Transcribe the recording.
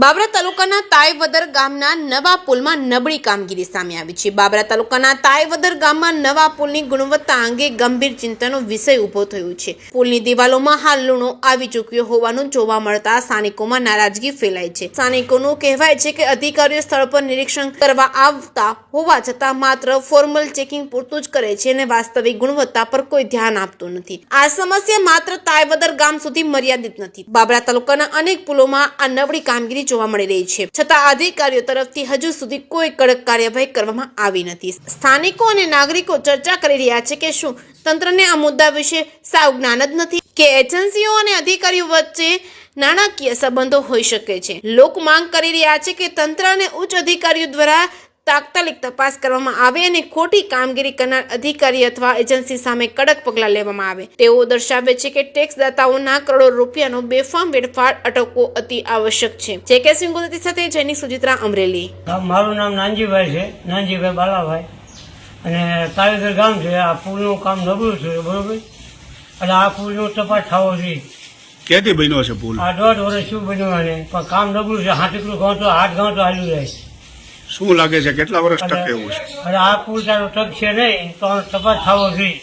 બાબરા તાલુકાના તાયવદર ગામના નવા પુલમાં નબળી કામગીરી સામે આવી છે. બાબરા તાલુકાના તાયવદર ગામમાં નવા પુલની ગુણવત્તા અંગે ગંભીર ચિંતાનો વિષય ઊભો થયો છે. પુલની દિવાલોમાં હાલ લૂણો આવી ચૂક્યો હોવાનું જોવા મળતા સ્થાનિકોમાં નારાજગી ફેલાય છે. સ્થાનિકોનું કહેવાય છે કે અધિકારીઓ સ્થળ પર નિરીક્ષણ કરવા આવતા હોવા છતાં માત્ર ફોર્મલ ચેકિંગ પૂરતું જ કરે છે અને વાસ્તવિક ગુણવત્તા પર કોઈ ધ્યાન આપતું નથી. આ સમસ્યા માત્ર તાયવદર ગામ સુધી મર્યાદિત નથી. બાબરા તાલુકાના અનેક પુલોમાં આ નબળી કામગીરી જોવા મળી રહી છે. છતાં અધિકારીઓ તરફથી હજુ સુધી કોઈ કડક કાર્યવાહી કરવામાં આવી નથી. સ્થાનિકો અને નાગરિકો ચર્ચા કરી રહ્યા છે કે શું તંત્રને આ મુદ્દા વિશે સાવ જ્ઞાન જ નથી કે એજન્સીઓ અને અધિકારીઓ વચ્ચે નાણાકીય સંબંધો હોઈ શકે છે. લોક માંગ કરી રહ્યા છે કે તંત્ર અને ઉચ્ચ અધિકારીઓ દ્વારા તાત્કાલિક તપાસ કરવામાં આવે અને ખોટી કામગીરી કરનાર અધિકારી અથવા એજન્સી સામે કડક પગલાં લેવામાં આવે. તેઓ દર્શાવે છે કે ટેક્સદાતાઓના કરોડો રૂપિયાનો બેફામ વેડફાટ અટકવો અતિ આવશ્યક છે. જે કે સિંહ ગુજરાતી સાથે જૈનિક સુજિત્રા અમરેલી. મારું નામ નાનજીભાઈ છે. નાનજીભાઈ બાલાભાઈ. અને તારેગર ગામ છે. આ પુલનું કામ નબળું છે બરોબર? એટલે આ પુલનો તપાસ થવો જોઈએ. ક્યાંથી બન્યો છે પુલ? આ દોઢ વર્ષ શું બન્યું અને પણ કામ નબળું છે. હાથ ગાંઠ તો હાથ ગાંઠો તો હાલ્યું જાય. શું લાગે છે? કેટલા વર્ષ ટકે એવું છે? આ પુલ તક છે નહીં, તો તપાસ થવો જોઈએ.